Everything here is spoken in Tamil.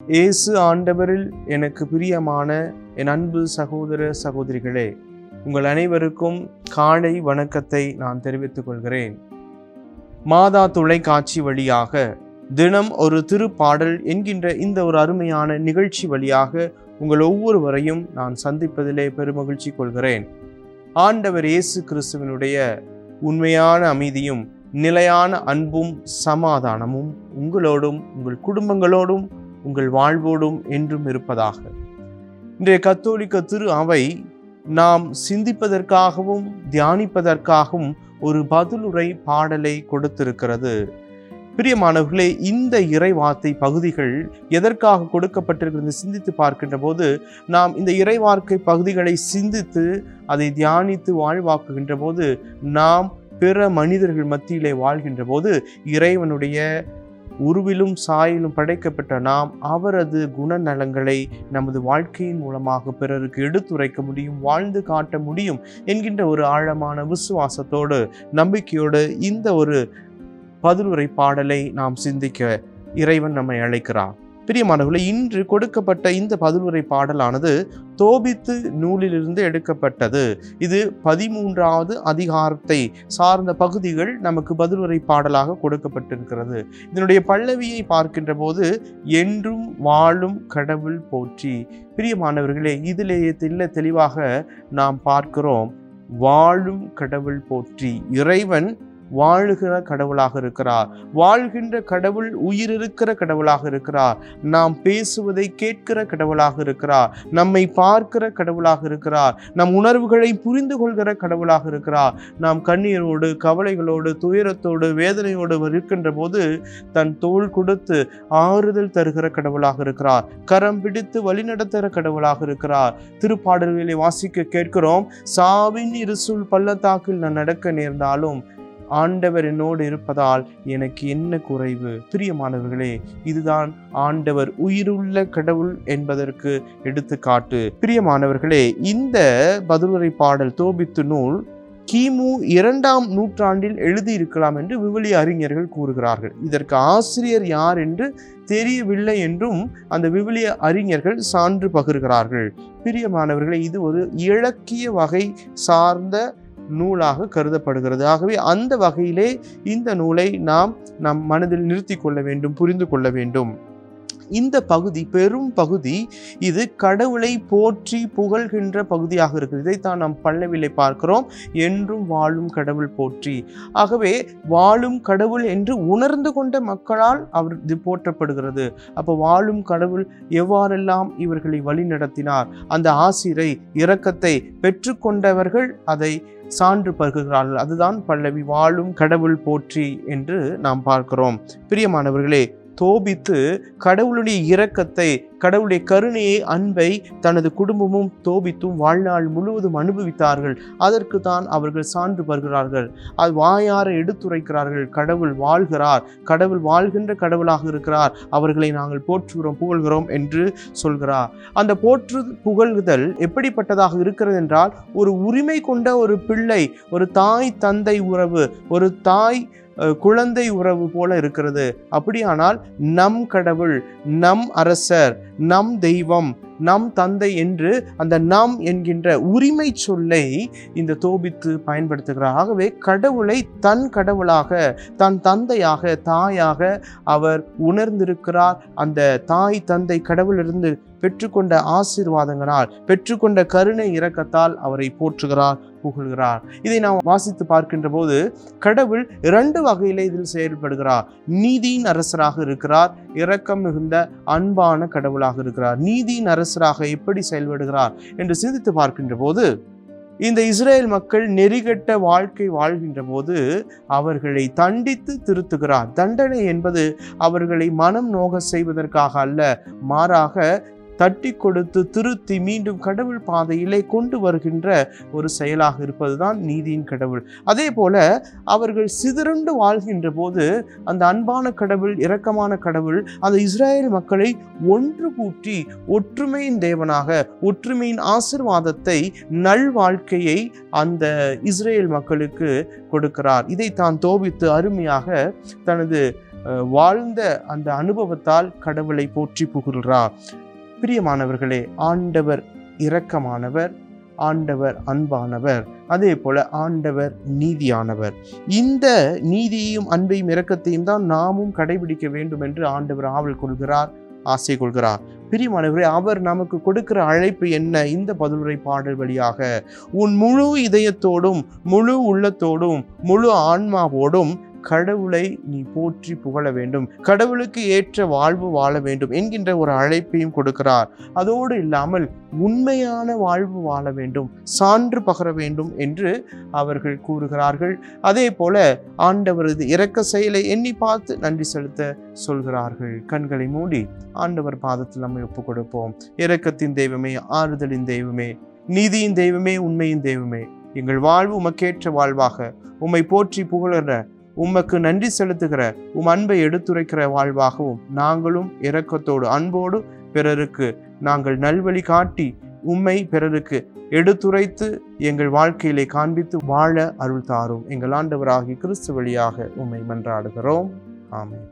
இயேசு ஆண்டவரில் எனக்கு பிரியமான என் அன்பு சகோதர சகோதரிகளே உங்கள் அனைவருக்கும் காலை வணக்கத்தை நான் தெரிவித்துக் கொள்கிறேன். மாதா தொலைக்காட்சி வழியாக தினம் ஒரு திருப்பாடல் என்கின்ற இந்த ஒரு அருமையான நிகழ்ச்சி வழியாக உங்கள் ஒவ்வொருவரையும் நான் சந்திப்பதிலே பெருமகிழ்ச்சி கொள்கிறேன். ஆண்டவர் இயேசு கிறிஸ்துவனுடைய உண்மையான அமைதியும் நிலையான அன்பும் சமாதானமும் உங்களோடும் உங்கள் குடும்பங்களோடும் உங்கள் வாழ்வோடும் என்றும் இருப்பதாக. இன்றைய கத்தோலிக்க திரு அவை நாம் சிந்திப்பதற்காகவும் தியானிப்பதற்காகவும் ஒரு பதிலுரை பாடலை கொடுத்திருக்கிறது. பிரியமானவர்களே இந்த இறைவார்த்தை பகுதிகள் எதற்காக கொடுக்கப்பட்டிருக்கிறது சிந்தித்து பார்க்கின்ற போது நாம் இந்த இறைவார்க்கை பகுதிகளை சிந்தித்து அதை தியானித்து வாழ்வாக்குகின்ற போது நாம் பிற மனிதர்கள் மத்தியிலே வாழ்கின்ற போது இறைவனுடைய உருவிலும் சாயிலும் படைக்கப்பட்ட நாம் அவரது குணநலங்களை நமது வாழ்க்கையின் மூலமாக பிறருக்கு எடுத்துரைக்க முடியும் வாழ்ந்து காட்ட முடியும் என்கின்ற ஒரு ஆழமான விசுவாசத்தோடு நம்பிக்கையோடு இந்த ஒரு பதிலுரை பாடலை நாம் சிந்திக்க இறைவன் நம்மை அழைக்கிறார். பிரியமானவர்களே இன்று கொடுக்கப்பட்ட இந்த பதிலுரை பாடலானது தோபித்து நூலிலிருந்து எடுக்கப்பட்டது. இது பதிமூன்றாவது அதிகாரத்தை சார்ந்த பகுதிகள் நமக்கு பதிலுரை பாடலாக கொடுக்கப்பட்டிருக்கிறது. இதனுடைய பல்லவியை பார்க்கின்ற போது என்றும் வாழும் கடவுள் போற்றி. பிரியமானவர்களே இதிலேயே தெல்ல தெளிவாக நாம் பார்க்கிறோம் வாழும் கடவுள் போற்றி. இறைவன் வாழுகிற கடவுளாக இருக்கிறார். வாழ்கின்ற கடவுள் உயிர் இருக்கிற கடவுளாக இருக்கிறார். நாம் பேசுவதை கேட்கிற கடவுளாக இருக்கிறார். நம்மை பார்க்கிற கடவுளாக இருக்கிறார். நம் உணர்வுகளை புரிந்து கொள்கிற கடவுளாக இருக்கிறார். நாம் கண்ணீரோடு கவலைகளோடு துயரத்தோடு வேதனையோடு இருக்கின்ற போது தன் தோள் கொடுத்து ஆறுதல் தருகிற கடவுளாக இருக்கிறார். கரம் பிடித்து வழிநடத்துகிற கடவுளாக இருக்கிறார். திருப்பாடல்களை வாசிக்க கேட்கிறோம். சாவின் இருசுல் பள்ளத்தாக்கில் நான் நடக்க நேர்ந்தாலும் ஆண்டவர் என்னோடு இருப்பதால் எனக்கு என்ன குறைவு? பிரியமானவர்களே இதுதான் ஆண்டவர் உயிருள்ள கடவுள் என்பதற்கு எடுத்துக்காட்டு. பிரியமானவர்களே இந்த பதிலுரை பாடல் தோபித்து நூல் கிமு இரண்டாம் நூற்றாண்டில் எழுதியிருக்கலாம் என்று விவிலிய அறிஞர்கள் கூறுகிறார்கள். இதற்கு ஆசிரியர் யார் என்று தெரியவில்லை என்றும் அந்த விவிலிய அறிஞர்கள் சான்று பகிர்கிறார்கள். பிரியமானவர்களே இது ஒரு இலக்கிய வகை சார்ந்த நூலாக கருதப்படுகிறது. ஆகவே அந்த வகையிலே இந்த நூலை நாம் நம் மனதில் நிறுத்தி கொள்ள வேண்டும் புரிந்து கொள்ள வேண்டும். இந்த பகுதி பெரும் பகுதி இது கடவுளை போற்றி புகழ்கின்ற பகுதியாக இருக்குது. இதைத்தான் நாம் பல்லவிலை பார்க்கிறோம். என்றும் வாழும் கடவுள் போற்றி. ஆகவே வாழும் கடவுள் என்று உணர்ந்து கொண்ட மக்களால் அவர் இது போற்றப்படுகிறது. அப்போ வாழும் கடவுள் எவ்வாறெல்லாம் இவர்களை வழி நடத்தினார்? அந்த ஆசிரை இரக்கத்தை பெற்றுக்கொண்டவர்கள் அதை சான்று பருகுகிறார்கள். அதுதான் பல்லவி வாழும் கடவுள் போற்றி என்று நாம் பார்க்கிறோம். பிரியமானவர்களே தோபித்து கடவுளுடைய இரக்கத்தை கடவுளுடைய கருணையை அன்பை தனது குடும்பமும் தோபித்தும் வாழ்நாள் முழுவதும் அனுபவித்தார்கள். அதற்கு தான் அவர்கள் சான்று பருகிறார்கள் அது வாயார எடுத்துரைக்கிறார்கள். கடவுள் வாழ்கிறார். கடவுள் வாழ்கின்ற கடவுளாக இருக்கிறார். அவர்களை நாங்கள் போற்றுகிறோம் புகழ்கிறோம் என்று சொல்கிறார். அந்த போற்று புகழ்தல் எப்படிப்பட்டதாக இருக்கிறது என்றால் ஒரு உரிமை கொண்ட ஒரு பிள்ளை ஒரு தாய் தந்தை உறவு ஒரு தாய் குழந்தை உறவு போல இருக்கிறது. அப்படியானால் நம் கடவுள் நம் அரசர் நம் தெய்வம் நம் தந்தை என்று அந்த நாம் என்கின்ற உரிமை சொல்லை இந்த தோபித்து பயன்படுத்துகிறார். ஆகவே கடவுளை தன் கடவுளாக தன் தந்தையாக தாயாக அவர் உணர்ந்திருக்கிறார். அந்த தாய் தந்தை கடவுளிலிருந்து பெற்றுக்கொண்ட ஆசீர்வாதங்களால் பெற்றுக்கொண்ட கருணை இரக்கத்தால் அவரை போற்றுகிறார் புகழ்கிறார். இதை நாம் வாசித்து பார்க்கின்ற போது கடவுள் இரண்டு வகையில இதில் செயல்படுகிறார். நீதியின் அரசராக இருக்கிறார் இரக்கம் மிகுந்த அன்பான கடவுளாக இருக்கிறார். நீதியின் அரசராக எப்படி செயல்படுகிறார் என்று சிந்தித்து பார்க்கின்ற போது இந்த இஸ்ரேல் மக்கள் நெறிகட்ட வாழ்க்கை வாழ்கின்ற போது அவர்களை தண்டித்து திருத்துகிறார். தண்டனை என்பது அவர்களை மனம் நோக செய்வதற்காக அல்ல மாறாக தட்டி கொடுத்து திருத்தி மீண்டும் கடவுள் பாதையிலே கொண்டு வருகின்ற ஒரு செயலாக இருப்பதுதான் நீதியின் கடவுள். அதே போல அவர்கள் சிதறுண்டு வாழ்கின்ற போது அந்த அன்பான கடவுள் இரக்கமான கடவுள் அந்த இஸ்ரேல் மக்களை ஒன்று கூட்டி ஒற்றுமையின் தேவனாக ஒற்றுமையின் ஆசிர்வாதத்தை நல் வாழ்க்கையை அந்த இஸ்ரேல் மக்களுக்கு கொடுக்கிறார். இதை தான் தோபித்து அருமையாக தனது வாழ்ந்த அந்த அனுபவத்தால் கடவுளை போற்றி புகழ்கிறார். பிரியமானவர்களே ஆண்டவர் இரக்கமானவர் ஆண்டவர் அன்பானவர் அதே போல ஆண்டவர் நீதியானவர். இந்த நீதியையும் அன்பையும் இரக்கத்தையும் தான் நாமும் கடைபிடிக்க வேண்டும் என்று ஆண்டவர் ஆவல் கொள்கிறார் ஆசை கொள்கிறார். பிரியமானவரே அவர் நமக்கு கொடுக்கிற அழைப்பு என்ன? இந்த பதிலுரை பாடல் வழியாக. உன் முழு இதயத்தோடும் முழு உள்ளத்தோடும் முழு ஆன்மாவோடும் கடவுளை நீ போற்றி புகழ வேண்டும். கடவுளுக்கு ஏற்ற வாழ்வு வாழ வேண்டும் என்கின்ற ஒரு அழைப்பையும் கொடுக்கிறார். அதோடு இல்லாமல் உண்மையான வாழ்வு வாழ வேண்டும் சான்று பகர வேண்டும் என்று அவர்கள் கூறுகிறார்கள். அதே போல ஆண்டவரது இறக்க செயலை எண்ணி பார்த்து நன்றி செலுத்த சொல்கிறார்கள். கண்களை மூடி ஆண்டவர் பாதத்தில் நம்மை ஒப்புக் கொடுப்போம் இரக்கத்தின் தெய்வமே ஆறுதலின் தெய்வமே நீதியின் தெய்வமே உண்மையின் தெய்வமே. எங்கள் வாழ்வு உமக்கேற்ற வாழ்வாக உம்மை போற்றி புகழற உமக்கு நன்றி செலுத்துகிற உம் அன்பை எடுத்துரைக்கிற வாழ்வாகவும் நாங்களும் இரக்கத்தோடு அன்போடு பிறருக்கு நாங்கள் நல்வழி காட்டி உம்மை பிறருக்கு எடுத்துரைத்து எங்கள் வாழ்க்கையிலே காண்பித்து வாழ அருள் தாரும். எங்கள் ஆண்டவராகி கிறிஸ்து வழியாக உம்மை மன்றாடுகிறோம். ஆமென்.